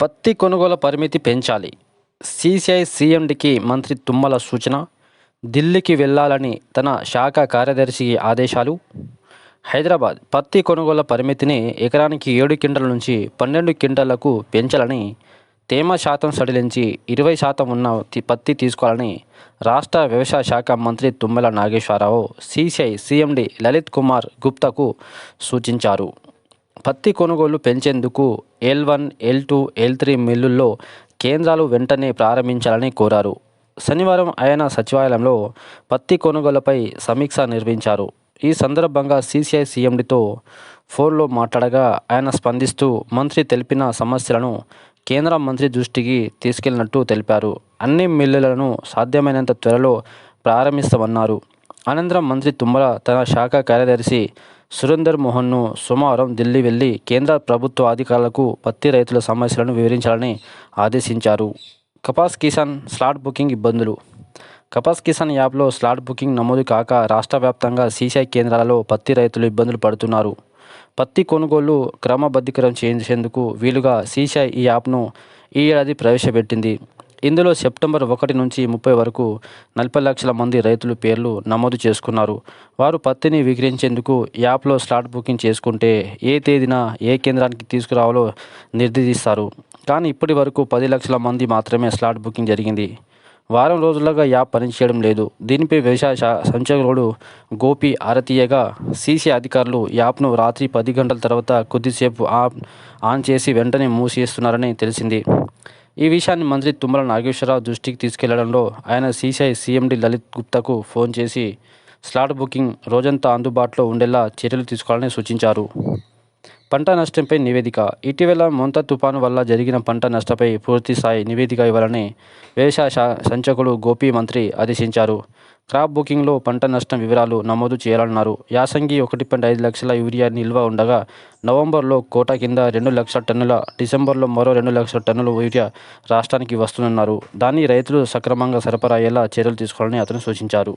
పత్తి కొనుగోలు పరిమితి పెంచాలి. సీసీఐ సీఎండికి మంత్రి తుమ్మల సూచన ఢిల్లీకి వెళ్ళాలని తన శాఖ కార్యదర్శికి ఆదేశాలు. హైదరాబాద్ పత్తి కొనుగోలు పరిమితిని ఎకరానికి ఏడు క్వింటల నుంచి పన్నెండు క్వింటళ్ళకు పెంచాలని తేమ శాతం సడిలించి ఇరవై శాతం ఉన్న పత్తి తీసుకోవాలని రాష్ట్ర వ్యవసాయ శాఖ మంత్రి తుమ్మల నాగేశ్వరరావు సీసీఐ సీఎండి లలిత్ కుమార్ గుప్తాకు సూచించారు. పత్తి కొనుగోలు పెంచేందుకు L one L two L three మిల్లుల్లో కేంద్రాలు వెంటనే ప్రారంభించాలని కోరారు. శనివారం ఆయన సచివాలయంలో పత్తి కొనుగోలుపై సమీక్ష నిర్వహించారు. ఈ సందర్భంగా సీసీఐ సీఎండితో ఫోన్లో మాట్లాడగా ఆయన స్పందిస్తూ మంత్రి తెలిపిన సమస్యలను కేంద్ర మంత్రి దృష్టికి తీసుకెళ్ళినట్టు తెలిపారు. అన్ని మిల్లులను సాధ్యమైనంత త్వరలో ప్రారంభిస్తామన్నారు. అనంతరం మంత్రి తుమ్మల తన శాఖ కార్యదర్శి సురేందర్ మోహన్ను సోమవారం ఢిల్లీ వెళ్ళి కేంద్ర ప్రభుత్వ అధికారులకు పత్తి రైతుల సమస్యలను వివరించాలని ఆదేశించారు. కపాస్ కిసాన్ స్లాట్ బుకింగ్ ఇబ్బందులు. కపాస్ కిసాన్ యాప్లో స్లాట్ బుకింగ్ నమోదు కాక రాష్ట్ర వ్యాప్తంగా సీసీఐ కేంద్రాలలో పత్తి రైతులు ఇబ్బందులు పడుతున్నారు. పత్తి కొనుగోలు క్రమబద్ధీకరణ చేసేందుకు వీలుగా సీసీఐ ఈ యాప్ను ఈ ఏడాది ప్రవేశపెట్టింది. ఇందులో సెప్టెంబర్ ఒకటి నుంచి ముప్పై వరకు నలభై లక్షల మంది రైతులు పేర్లు నమోదు చేసుకున్నారు. వారు పత్తిని విక్రయించేందుకు యాప్లో స్లాట్ బుకింగ్ చేసుకుంటే ఏ తేదీన ఏ కేంద్రానికి తీసుకురావాలో నిర్దేశిస్తారు. కానీ ఇప్పటి వరకు పది లక్షల మంది మాత్రమే స్లాట్ బుకింగ్ జరిగింది. వారం రోజులుగా యాప్ పనిచేయడం లేదు. దీనిపై వ్యవసాయ శా- సంచాలకుడు గోపి ఆరతీయగా సీసీ అధికారులు యాప్ను రాత్రి పది గంటల తర్వాత కొద్దిసేపు ఆప్ ఆన్ చేసి వెంటనే మూసేస్తున్నారని తెలిసింది. ఈ విషయాన్ని మంత్రి తుమ్మల నాగేశ్వరరావు దృష్టికి తీసుకెళ్ళడంలో ఆయన సీసీఐ సీఎండి లలిత్ గుప్తాకు ఫోన్ చేసి స్లాట్ బుకింగ్ రోజంతా అందుబాటులో ఉండేలా చర్యలు తీసుకోవాలని సూచించారు. పంట నష్టంపై నివేదిక. ఇటీవల మొంత తుపాను వల్ల జరిగిన పంట నష్టపై పూర్తి స్థాయి నివేదిక ఇవ్వాలని వ్యవసాయ సంచకులు గోపి మంత్రి ఆదేశించారు. క్రాప్ బుకింగ్లో పంట నష్టం వివరాలు నమోదు చేయాలన్నారు. యాసంగి ఒకటి పాయింట్ ఐదు లక్షల యూరియా నిల్వ ఉండగా నవంబర్లో కోటా కింద రెండు లక్షల టన్నుల డిసెంబర్లో మరో రెండు లక్షల టన్నుల యూరియా రాష్ట్రానికి వస్తుందన్నారు. దాన్ని రైతులు సక్రమంగా సరఫరా అయ్యేలా చర్యలు తీసుకోవాలని అతను సూచించారు.